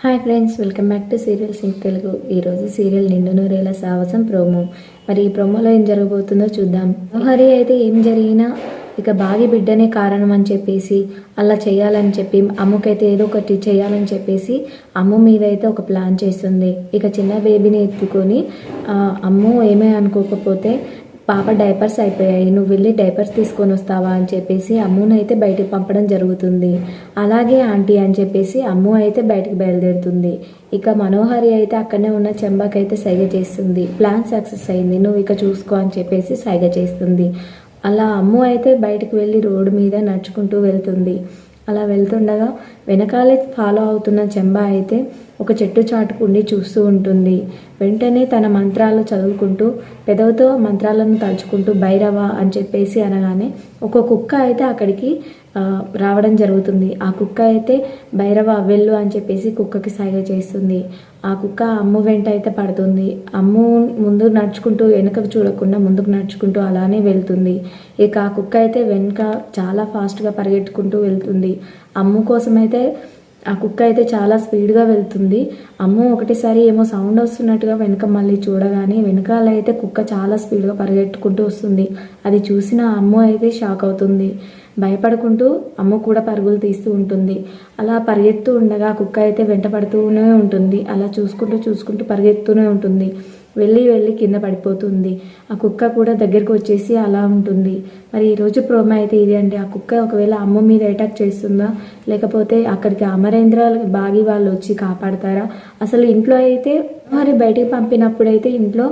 Hi friends welcome back to serial sync Telugu. ఈరోజు serial నిండు నూరేళ్ళ సాహసం ప్రోమో. మరి ఈ ప్రోమోలో ఏం జరగబోతుందో చూద్దాం. హరి అయితే ఏం జరిగినా ఇక బాగి బిడ్డనే కారణం అని చెప్పేసి అలా చేయాలని చెప్పి అమ్మకైతే ఏదో ఒకటి చేయాలని చెప్పేసి అమ్మ మీద అయితే ఒక ప్లాన్ చేస్తుంది. ఇక చిన్న బేబీని ఎత్తుకొని అమ్ము ఏమే అనుకోకపోతే పాప డైపర్స్ అయిపోయాయి. నువ్వు వెళ్ళి డైపర్స్ తీసుకొని వస్తావా అని చెప్పేసి అమ్మును అయితే బయటికి పంపడం జరుగుతుంది. అలాగే ఆంటీ అని చెప్పేసి అమ్ము అయితే బయటకు బయలుదేరుతుంది. ఇక మనోహరి అయితే అక్కడనే ఉన్న చెంబాకైతే సైగ చేస్తుంది. ప్లాన్ సక్సెస్ అయింది. నువ్వు ఇక చూసుకో అని చెప్పేసి సైగ చేస్తుంది. అలా అమ్ము అయితే బయటకు వెళ్ళి రోడ్డు మీద నడుచుకుంటూ వెళ్తుంది. అలా వెళ్తుండగా వెనకాలే ఫాలో అవుతున్న చెంబా అయితే ఒక చెట్టు చాటుకుండి చూస్తూ ఉంటుంది. వెంటనే తన మంత్రాలు చదువుకుంటూ పెదవుతో మంత్రాలను తలుచుకుంటూ భైరవ అని చెప్పేసి అనగానే ఒక కుక్క అయితే అక్కడికి రావడం జరుగుతుంది. ఆ కుక్క అయితే భైరవ వెళ్ళు అని చెప్పేసి కుక్కకి సైగ చేస్తుంది. ఆ కుక్క అమ్ము వెంట అయితే పడుతుంది. అమ్ము ముందు నడుచుకుంటూ వెనుకకు చూడకుండా ముందుకు నడుచుకుంటూ అలానే వెళ్తుంది. ఇక ఆ కుక్క అయితే వెనుక చాలా ఫాస్ట్గా పరిగెట్టుకుంటూ వెళ్తుంది. అమ్ము కోసం అయితే ఆ కుక్క అయితే చాలా స్పీడ్గా వెళ్తుంది. అమ్మ ఒకటిసారి ఏమో సౌండ్ వస్తున్నట్టుగా వెనుక మళ్ళీ చూడగానే వెనకాల అయితే కుక్క చాలా స్పీడ్గా పరిగెట్టుకుంటూ వస్తుంది. అది చూసిన అమ్మ అయితే షాక్ అవుతుంది. భయపడుకుంటూ అమ్మ కూడా పరుగులు తీస్తూ ఉంటుంది. అలా పరిగెత్తూ ఉండగా కుక్క అయితే వెంట పడుతూనే ఉంటుంది. అలా చూసుకుంటూ చూసుకుంటూ పరిగెత్తూనే ఉంటుంది. వెళ్ళి వెళ్ళి కింద పడిపోతుంది. ఆ కుక్క కూడా దగ్గరికి వచ్చేసి అలా ఉంటుంది. మరి ఈరోజు ప్రోమో అయితే ఇది అండి. ఆ కుక్క ఒకవేళ అమ్మ మీద అటాక్ చేస్తుందా? లేకపోతే అక్కడికి అమరేంద్ర బాగి వాళ్ళు వచ్చి కాపాడతారా? అసలు ఇంట్లో అయితే మరి బయటికి పంపినప్పుడైతే ఇంట్లో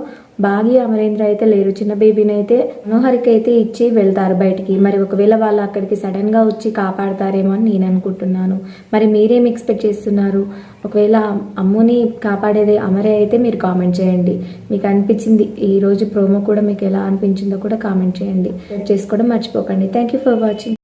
బాగి అమరేంద్ర అయితే లేరు. చిన్న బేబీని అయితే మనోహరికి అయితే ఇచ్చి వెళ్తారు బయటికి. మరి ఒకవేళ వాళ్ళు అక్కడికి సడన్గా వచ్చి కాపాడతారేమో అని నేను అనుకుంటున్నాను. మరి మీరేం ఎక్స్పెక్ట్ చేస్తున్నారు? ఒకవేళ అమ్ముని కాపాడేది అమరే అయితే మీరు కామెంట్ చేయండి. మీకు అనిపించింది ఈ రోజు ప్రోమో కూడా మీకు ఎలా అనిపించిందో కూడా కామెంట్ చేయండి. చేసుకోవడం మర్చిపోకండి. Thank you for watching